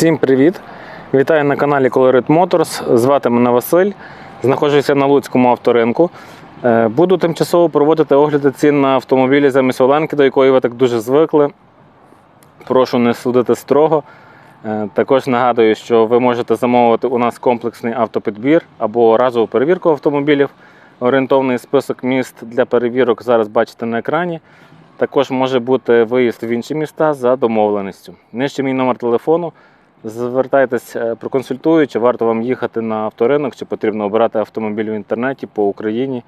Всім привіт! Вітаю на каналі Colorit Motors. Звати мене Василь. Знаходжуся на Луцькому авторинку. Е, Буду тимчасово проводити огляди цін на автомобілі замість Оленки, до якої ви так дуже звикли. Прошу не судити строго. Е, Також нагадую, що ви можете замовити у нас комплексний автопідбір або разову перевірку автомобілів. Орієнтовний список міст для перевірок зараз бачите на екрані. Також може бути виїзд в інші міста за домовленістю. Нижче мій номер телефону. Звертайтесь, е, проконсультую, чи варто вам їхати на авторинок, чи потрібно обирати автомобіль в інтернеті по Україні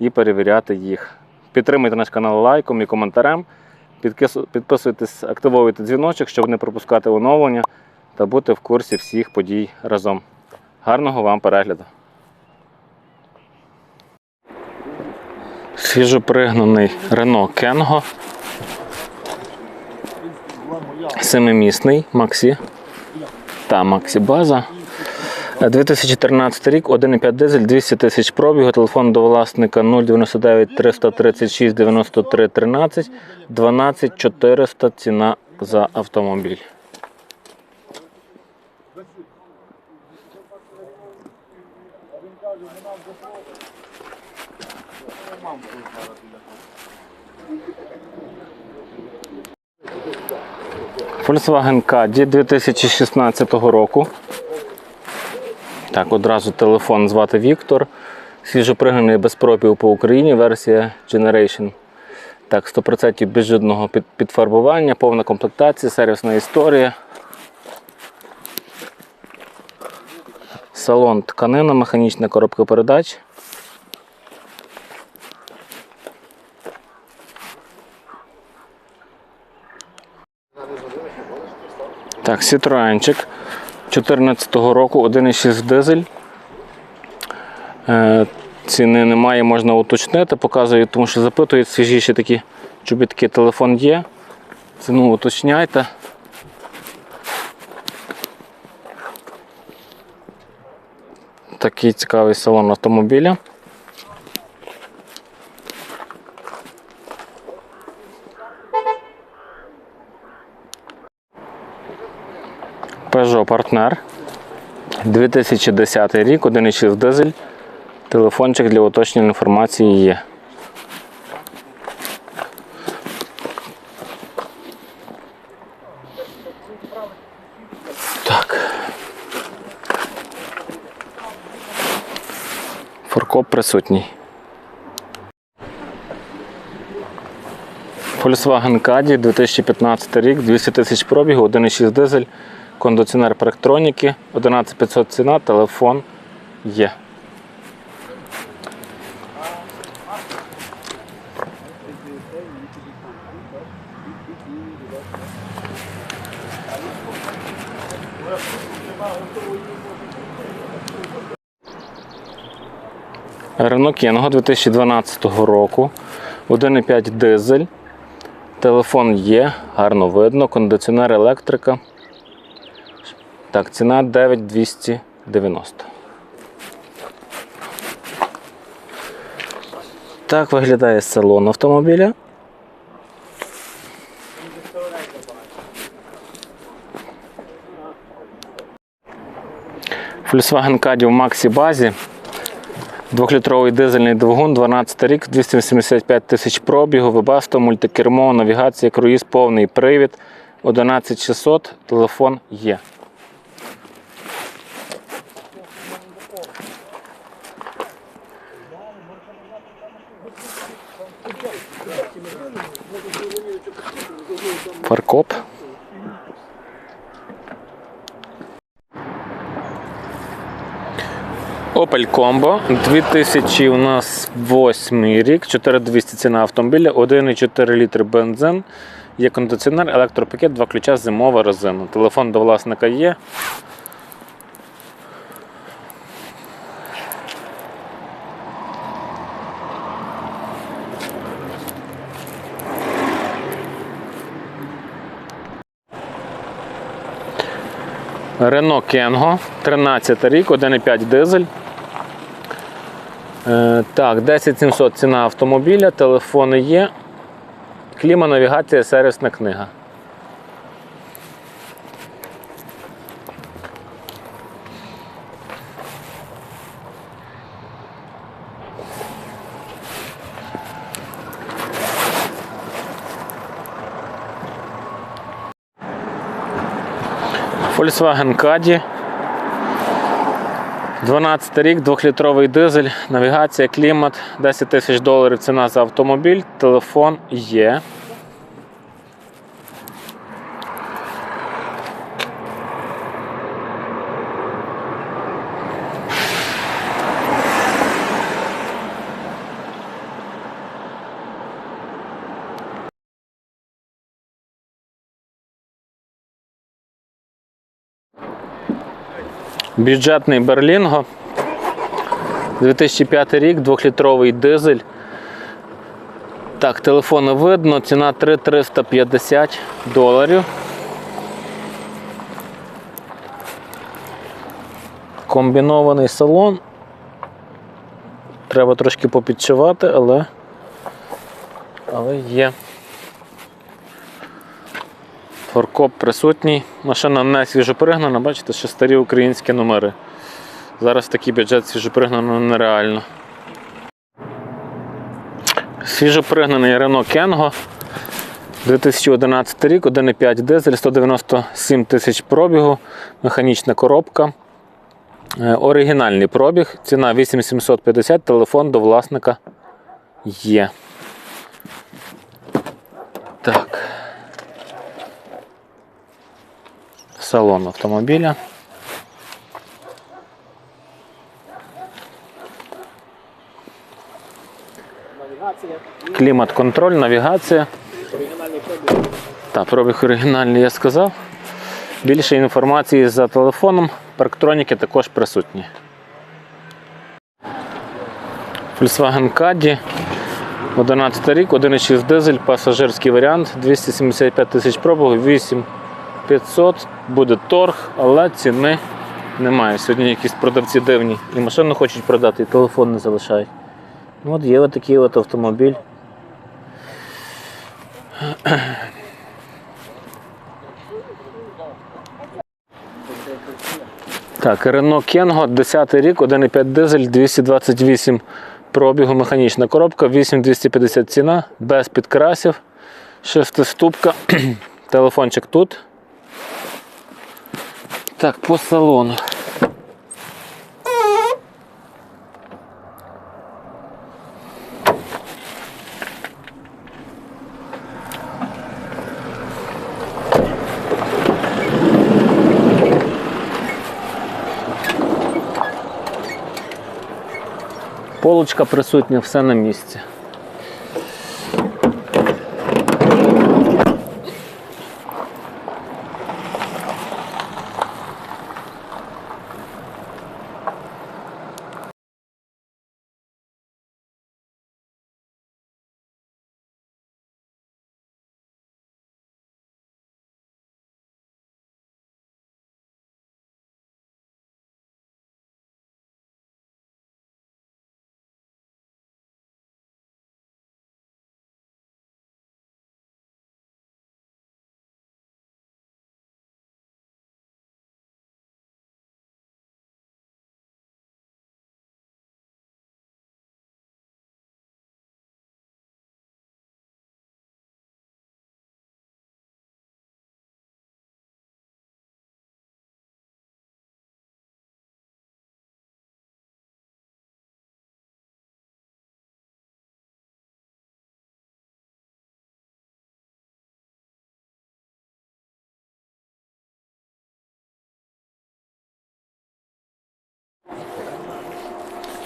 і перевіряти їх. Підтримуйте наш канал лайком і коментарем. Підписуйтесь, активовуйте дзвіночок, щоб не пропускати оновлення та бути в курсі всіх подій разом. Гарного вам перегляду! Свіжопригнаний Renault Kengo. Семимісний Максі та Максі База. 2013 рік, 1,5 дизель, 200 тисяч пробігу, телефон до власника 099 336 93 13, 12 400 ціна за автомобіль. Volkswagen Caddy 2016 року. Так, одразу телефон звати Віктор. Свіжопригнаний без пробігу по Україні, версія Generation. Так, 100% без підфарбування, повна комплектація, сервісна історія. Салон тканина, механічна коробка передач. Так, Citroenчик 14 року, 1,6 дизель. Е, Ціни немає, можна уточнити, показую, тому що запитують свіжіші такі чобітки. Телефон є. Ціну уточняйте. Такий цікавий салон автомобіля. Partner. 2010 рік, 1,6 дизель. Телефончик для уточнення інформації є. Так. Форкоп присутній. Volkswagen Caddy 2015 рік, 200 тисяч пробігу, 1,6 дизель, кондиціонер парктроніки, 11500 ціна, телефон є. Renault Kangoo 2012 року, 1,5 дизель. Телефон є, гарно видно, кондиціонер електрика. Так, ціна 9290. Так виглядає салон автомобіля. Volkswagen Caddy в Maxi базі. Двохлітровий дизельний двигун, 12 рік, 285 тисяч пробігу, вебасто, мультикермо, навігація, круїз, повний привід, 11600, телефон є. Фаркоп. Opel Combo 2000 у нас 8 рік, 4200 ціна автомобіля, 1,4 літр бензин, є кондиціонер, електропакет, два ключа, зимова резина. Телефон до власника є. Renault Kengo, 13 рік, 1,5 дизель. Е, так, 10700 ціна автомобіля, телефони є. Кліма, навігація, сервісна книга. Volkswagen Caddy. 12 рік, 2-літровий дизель, навігація, клімат, 10 тисяч доларів ціна за автомобіль, телефон є. Бюджетний Берлінго. 2005 рік, 2-літровий дизель. Так, телефони видно, ціна 3350 доларів. Комбінований салон. Треба трошки попідшивати, але, але є. Форкоп присутній. Машина не свіжопригнана, бачите, що старі українські номери. Зараз такий бюджет свіжопригнано нереально. Свіжопригнаний Renault Kengo. 2011 рік, 1,5 дизель, 197 тисяч пробігу, механічна коробка. Е, Оригінальний пробіг, ціна 8750, телефон до власника є. салон автомобіля. Клімат-контроль, навігація. Та, пробіг оригінальний я сказав. Більше інформації за телефоном. Парктроніки також присутні. Volkswagen Caddy. 11 рік, 1,6 дизель, пасажирський варіант, 275 тисяч пробіг, 8. 500, буде торг, але ціни немає. Сьогодні якісь продавці дивні і машину хочуть продати, і телефон не залишають. Ну, От є отакий от автомобіль. Так, Renault Kengo, 10 рік, 1,5 дизель, 228 пробігу, механічна коробка, 8250 ціна, без підкрасів, шестиступка, телефончик тут. Так, по салону. Полочка присутня, все на місці.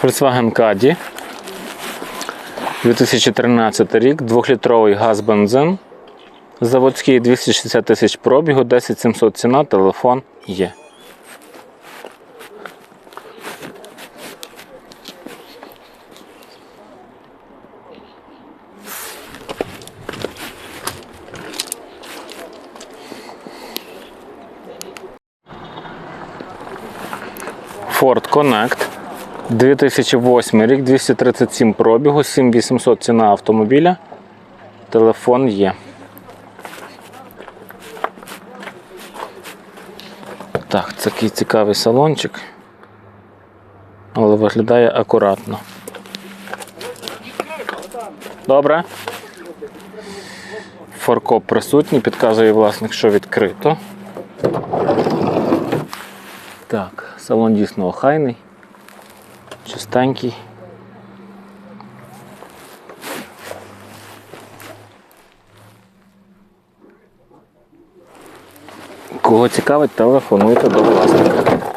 Volkswagen Caddy. 2013 рік, 2-літровий газ бензин. Заводський 260 тисяч пробігу, 10700 ціна, телефон є. Ford Connect. 2008 рік, 237 пробігу, 7800 ціна автомобіля. Телефон є. Так, такий цікавий салончик. Але виглядає акуратно. Добре. Форкоп присутній, підказує власник, що відкрито. Так, салон дійсно охайний, чистенький. Кого цікавить, телефонуйте до власника.